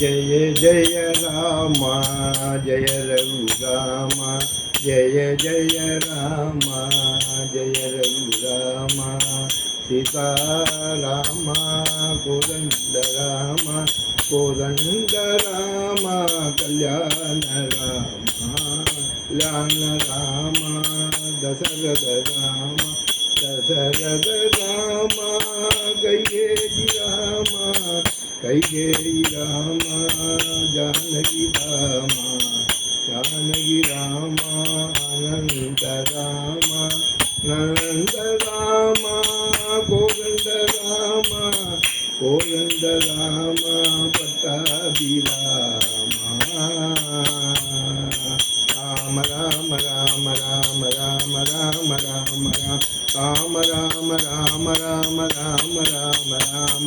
जय जय राम जय रघुराम जय जय राम जय रघुराम सीता राम कोदण्ड राम कोदण्ड राम कल्याण राम कल्याण राम दशरथ राम दशरथ కైకేయి రామ జానకి రామ జానకి రామ అనంత రామ అనంత రామ గోవింద రామ గోవింద రామ పట్టాభి రామ రామ రామ రామ రామ రామ రామ రామ రామ రామ రామ రామ రామ రామ రామ రామ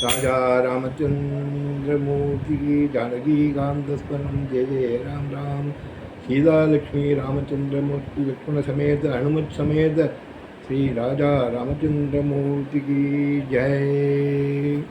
राजा रामचंद्र मूर्ति की जानकी कांत स्मरण जय जय राम राम सीता लक्ष्मी रामचंद्र मूर्ति लक्ष्मण समेत हनुमत समेत श्री राजा रामचंद्र मूर्ति की जय